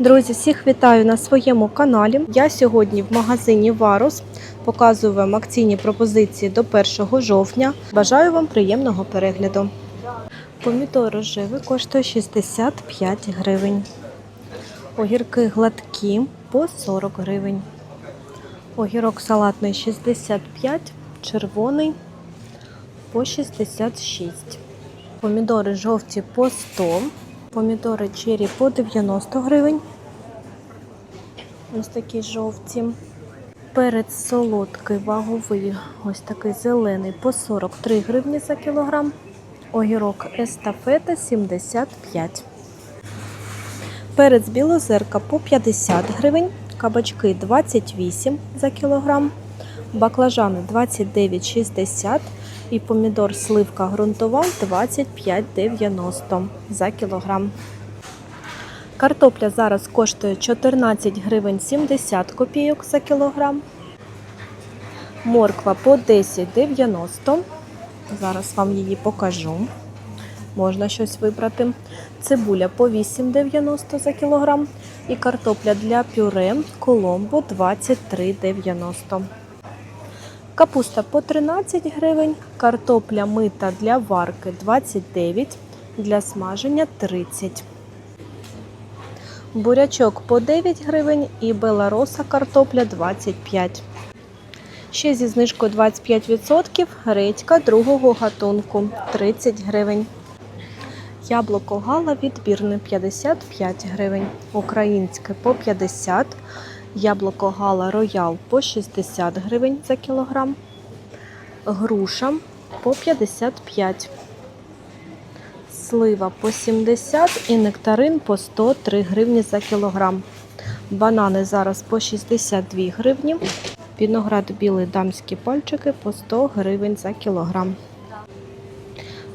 Друзі, всіх вітаю на своєму каналі. Я сьогодні в магазині Варус показую вам акційні пропозиції до 1 жовтня. Бажаю вам приємного перегляду. Помідор рожевий коштує 65 гривень. Огірки гладкі по 40 гривень. Огірок салатний 65, червоний по 66. Помідори жовті по 100. Помідори чері по 90 гривень. Ось такі жовті. Перець солодкий, ваговий, ось такий зелений по 43 гривні за кілограм. Огірок естафета 75. Перець білозерка по 50 гривень. Кабачки 28 за кілограм. Баклажани 29,60 і помідор сливка ґрунтова 25,90 за кілограм. Картопля зараз коштує 14 гривень 70 копійок за кілограм. Морква по 10,90. Зараз вам її покажу. Можна щось вибрати. Цибуля по 8,90 за кілограм. І картопля для пюре Коломбо 23,90. Капуста по 13 гривень, картопля мита для варки 29, для смаження 30. Бурячок по 9 гривень і белароса картопля 25. Ще зі знижкою 25% редька другого гатунку 30 гривень. Яблуко гала відбірне 55 гривень. Українське по 50 Яблуко гала роял по 60 гривень за кілограм. Груша по 55. Слива по 70 і нектарин по 103 гривні за кілограм. Банани зараз по 62 гривні. Виноград білий дамські пальчики по 100 гривень за кілограм.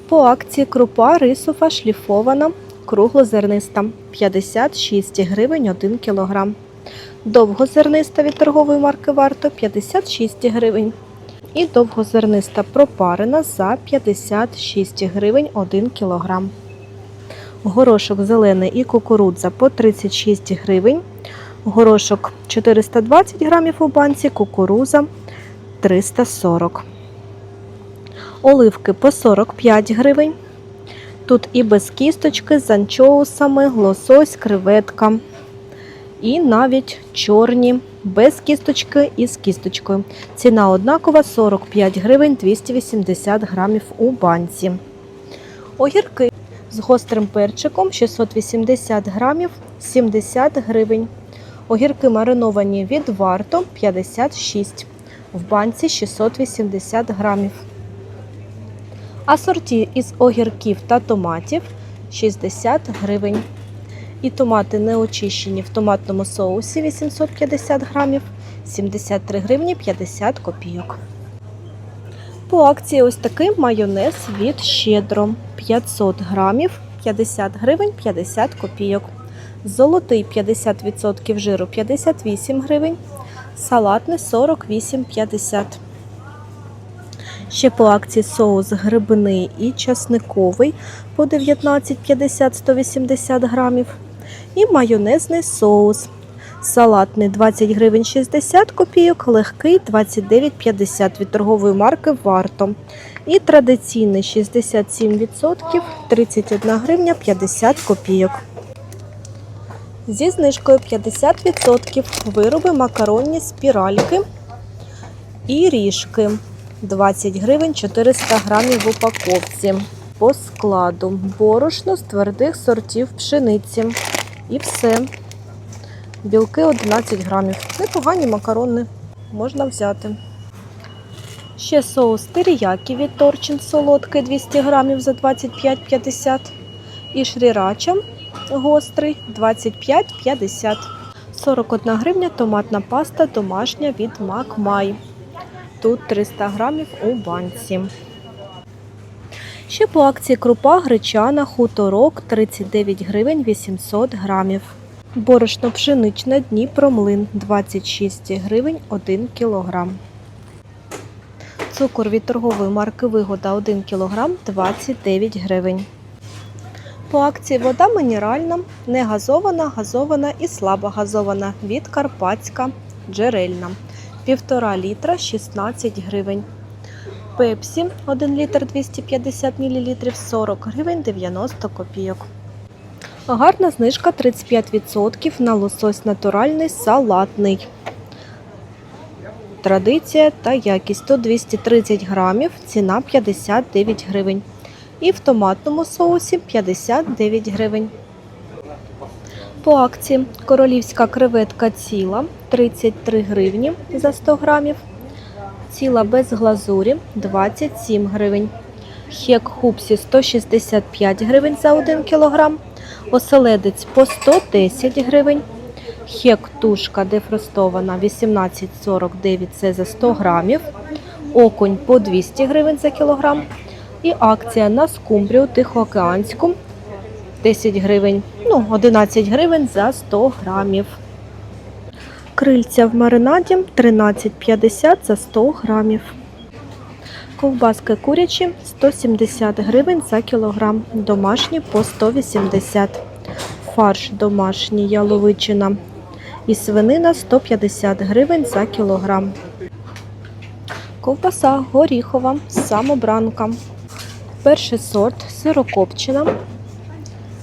По акції крупа рисова шліфована круглозерниста 56 гривень 1 кілограм. Довгозерниста від торгової марки варто 56 гривень. І довгозерниста пропарена за 56 гривень 1 кілограм. Горошок зелений і кукурудза по 36 гривень. Горошок 420 грамів у банці, кукуруза 340. Оливки по 45 гривень. Тут і без кісточки, з анчоусами, лосось, креветка. І навіть чорні, без кісточки і з кісточкою. Ціна однакова 45 гривень 280 грамів у банці. Огірки з гострим перчиком 680 грамів 70 гривень. Огірки мариновані від варто 56 в банці 680 грамів. Асорті із огірків та томатів 60 гривень. І томати не очищені в томатному соусі 850 грамів 73 гривні 50 копійок. По акції ось такий майонез від щедро 500 грамів 50 гривень 50 копійок. Золотий 50% жиру 58 гривень. Салатний 48,50. Ще по акції соус грибний і часниковий по 19,50 180 грамів. І майонезний соус. Салатний 20 гривень 60 копійок, легкий 29,50 від торгової марки варто. І традиційний 67%, 31 гривня 50 копійок. Зі знижкою 50% вироби макаронні спіральки і ріжки. 20 гривень 400 грамів в упаковці. По складу борошно з твердих сортів пшениці. І все. Білки 11 грамів. Непогані макарони. Можна взяти. Ще соус теріякі від торчин солодкий 200 грамів за 25,50. І шрірача гострий 25,50. 41 гривня томатна паста домашня від Макмай. Тут 300 грамів у банці. Ще по акції крупа гречана хуторок 39 гривень 800 грамів. Борошно пшеничне Дніпромлин 26 гривень 1 кілограм. Цукор від торгової марки Вигода 1 кілограм 29 гривень. По акції вода мінеральна, не газована, і слабо газована від Карпатська джерельна. Півтора літра 16 гривень. Пепсі 1 літр 250 мл 40 гривень 90 копійок. Гарна знижка 35% на лосось натуральний салатний. Традиція та якість. Тут 230 грамів, ціна 59 гривень. І в томатному соусі 59 гривень. По акції королівська креветка ціла 33 гривні за 100 грамів. Ціла без глазурі 27 гривень. Хек хупсі 165 гривень за 1 кілограм. Оселедець по 110 гривень. Хек тушка дефростована 18,49 це за 100 грамів. Окунь по 200 гривень за кілограм. І акція на скумбрію тихоокеанську 10 гривень, ну 11 гривень за 100 грамів. Крильця в маринаді 13,50 за 100 грамів. Ковбаски курячі 170 гривень за кілограм. Домашні по 180. Фарш домашній яловичина і свинина 150 гривень за кілограм. Ковбаса горіхова самобранка. Перший сорт сирокопчина.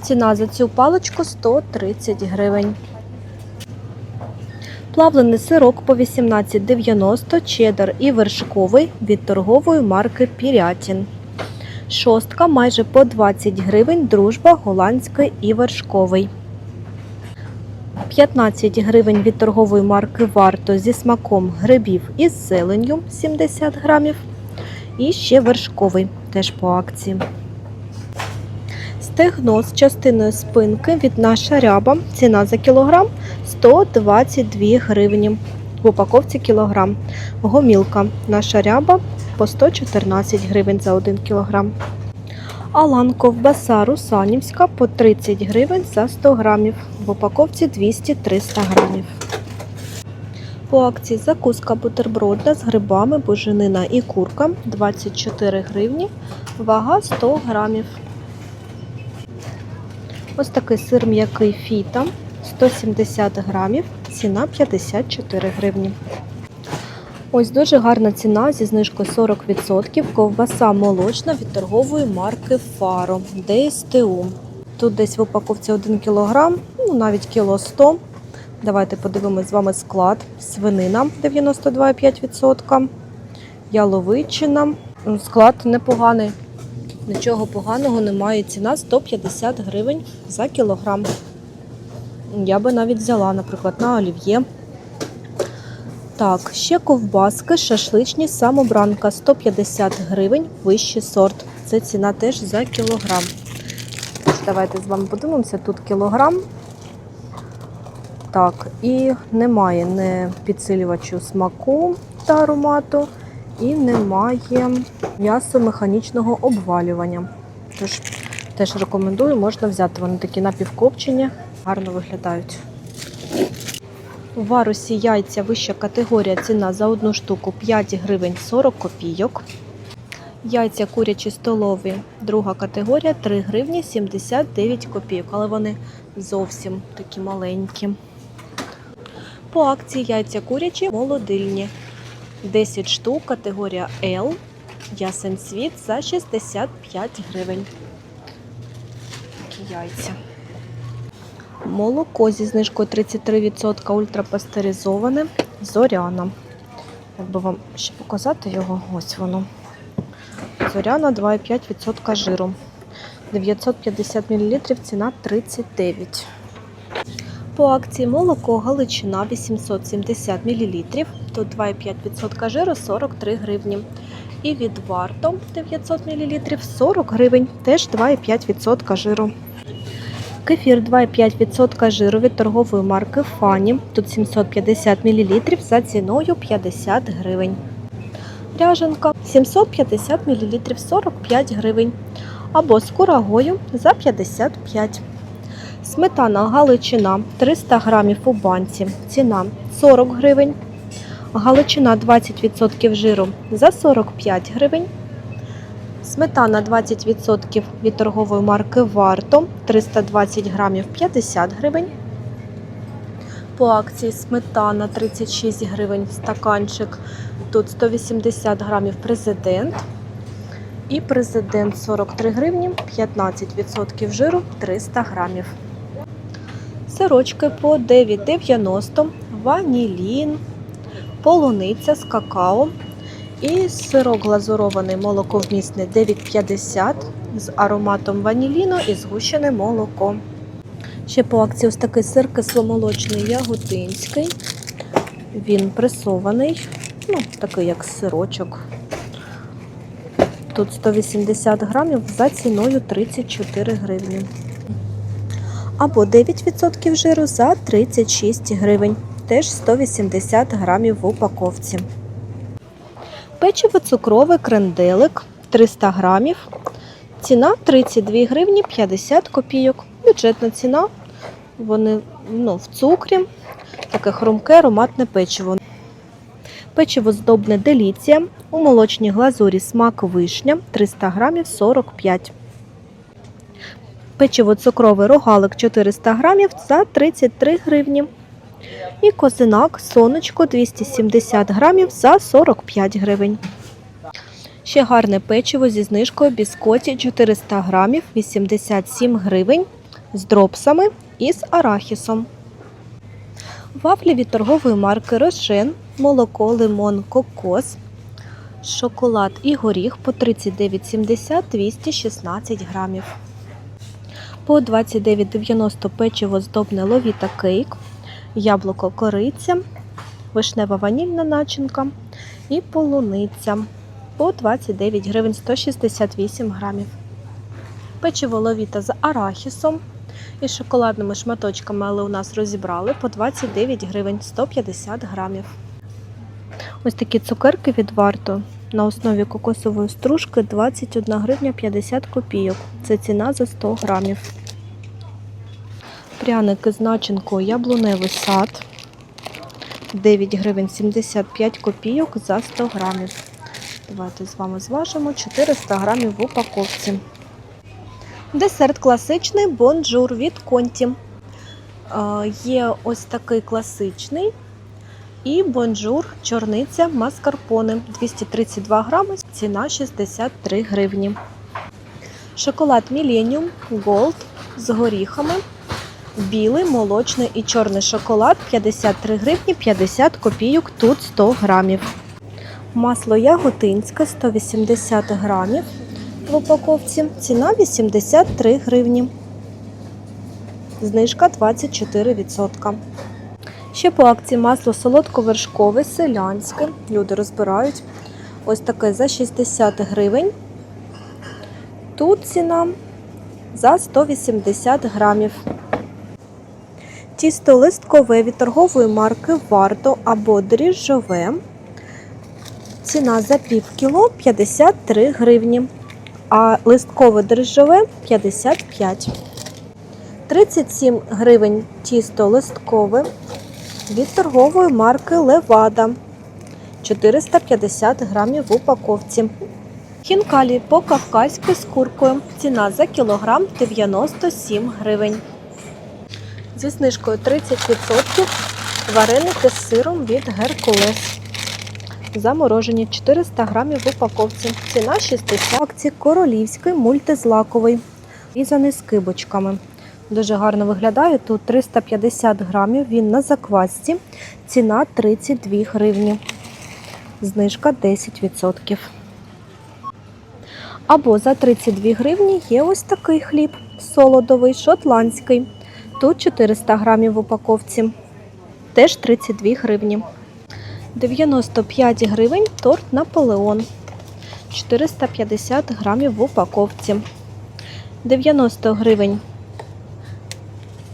Ціна за цю паличку 130 гривень. Плавлений сирок по 18,90 чеддер і вершковий від торгової марки Пірятін. Шостка майже по 20 гривень, дружба голландський і вершковий. 15 гривень від торгової марки варто зі смаком грибів із зеленню 70 грамів. І ще вершковий, теж по акції. Стегно з частиною спинки від наша ряба. Ціна за кілограм 122 гривні. В упаковці кілограм. Гомілка наша ряба по 114 гривень за 1 кілограм. Алан ковбаса русанівська по 30 гривень за 100 грамів. В упаковці 200-300 грамів. По акції закуска бутербродна з грибами, буженина і курка 24 гривні, вага 100 грамів. Ось такий сир м'який фіта 170 грамів, ціна 54 гривні. Ось дуже гарна ціна зі знижкою 40%. Ковбаса молочна від торгової марки Фаро ДСТУ. Тут десь в упаковці 1 кг, ну навіть кіло 100 Давайте подивимось з вами склад. Свинина 92,5%. Яловичина. Склад непоганий. Нічого поганого немає. Ціна 150 гривень за кілограм. Я би навіть взяла, наприклад, на олів'є. Так, ще ковбаски, шашличні, самобранка 150 гривень, вищий сорт. Це ціна теж за кілограм. Давайте з вами подивимося. Тут кілограм. Так, і немає не підсилювачу смаку та аромату, і немає м'ясо механічного обвалювання. Тож теж рекомендую, можна взяти. Вони такі напівкопчені, гарно виглядають. У варусі яйця вища категорія ціна за одну штуку 5 гривень 40 копійок. Яйця курячі столові, друга категорія 3 гривні 79 копійок, але вони зовсім такі маленькі. По акції яйця курячі молодильні. 10 штук, категорія L. Ясен світ за 65 гривень. Такі яйця. Молоко зі знижкою 33% ультрапастеризоване. Зоряна. Як би вам ще показати його? Ось воно. Зоряна 2,5% жиру. 950 мл, ціна 39. По акції молоко Галичина 870 мл. Тут 2,5% жиру 43 гривні. І від варто 900 мл 40 гривень, теж 2,5% жиру. Кефір 2,5% жиру від торгової марки Фані. Тут 750 мл за ціною 50 гривень. Ряженка 750 мл 45 гривень. Або з курагою за 55 Сметана Галичина 300 грамів у банці. Ціна 40 гривень. Галичина 20% жиру за 45 гривень. Сметана 20% від торгової марки Варто 320 грамів 50 гривень. По акції сметана 36 гривень в стаканчик. Тут 180 грамів президент. І президент 43 гривні, 15% жиру 300 грамів. Сирочки по 9,90, ванілін, полуниця з какао і сирок глазурований молоковмісний 9,50 з ароматом ваніліну і згущене молоко. Ще по акції ось такий сир кисломолочний яготинський. Він пресований, ну, такий як сирочок. Тут 180 грамів за ціною 34 гривні. Або 9% жиру за 36 гривень. Теж 180 грамів в упаковці. Печиво цукрове кренделик 300 грамів. Ціна 32 гривні 50 копійок. Бюджетна ціна. Вони ну, в цукрі. Таке хрумке ароматне печиво. Печиво здобне деліція. У молочній глазурі смак вишня 300 грамів 45. Печиво цукровий рогалик 400 грамів за 33 гривні. І козинак сонечко 270 грамів за 45 гривень. Ще гарне печиво зі знижкою біскоті 400 грамів 87 гривень з дропсами і з арахісом. Вафлі від торгової марки Рошен, молоко, лимон, кокос, шоколад і горіх по 39,70 216 грамів. По 29,90 печиво здобне ловіта кейк, яблуко кориця, вишнева ванільна начинка і полуниця по 29 гривень 168 грамів. Печиво ловіта з арахісом і шоколадними шматочками, але у нас розібрали по 29 гривень 150 грамів. Ось такі цукерки від варто на основі кокосової стружки 21 гривня 50 копійок. Це ціна за 100 грамів. Пряники з начинкою яблуневий сад 9 гривень 75 копійок за 100 грамів. Давайте з вами зважимо 400 грамів в упаковці. Десерт класичний бонжур від Конті. Е, Є ось такий класичний і бонжур чорниця маскарпоне 232 грами, ціна 63 гривні. Шоколад Millennium Gold з горіхами. Білий, молочний і чорний шоколад 53 гривні 50 копійок, тут 100 грамів. Масло яготинське 180 грамів в упаковці. Ціна 83 гривні. Знижка 24%. Ще по акції масло солодковершкове, селянське. Люди розбирають. Ось таке за 60 гривень. Тут ціна за 180 грамів. Тісто листкове від торгової марки Варто або дріжджове. Ціна за пів кіло 53 гривні, а листкове дріжджове 55. 37 гривень тісто листкове від торгової марки Левада. 450 грамів в упаковці. Хінкалі по-кавказьки з куркою. Ціна за кілограм 97 гривень. Зі знижкою 30% вареники з сиром від Геркулес. Заморожені 400 грамів в упаковці. Ціна 60 акції королівський мультизлаковий. Різаний з кибочками. Дуже гарно виглядає. Тут 350 грамів. Він на заквасці. Ціна 32 гривні. Знижка 10%. Або за 32 гривні є ось такий хліб солодовий, шотландський. Тут 400 грамів в упаковці. Теж 32 гривні. 95 гривень торт Наполеон. 450 грамів в упаковці. 90 гривень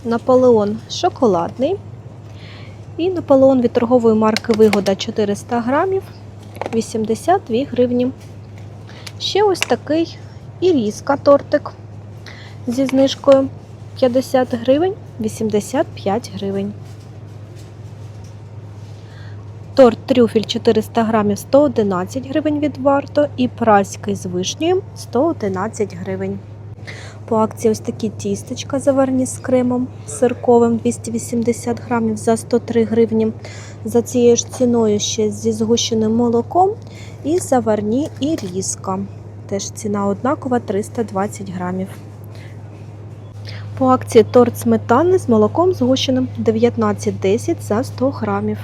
Наполеон шоколадний. І Наполеон від торгової марки Вигода 400 грамів. 82 гривні. Ще ось такий іріска тортик зі знижкою 50 гривень, 85 гривень. Торт трюфель 400 грамів 111 гривень від варто і праський з вишнею 111 гривень. По акції ось такі тістечка заварні з кремом сирковим 280 грамів за 103 гривні. За цією ж ціною ще зі згущеним молоком і заварні і різка. Теж ціна однакова 320 грамів. По акції торт сметани з молоком згущеним 19,10 за 100 грамів.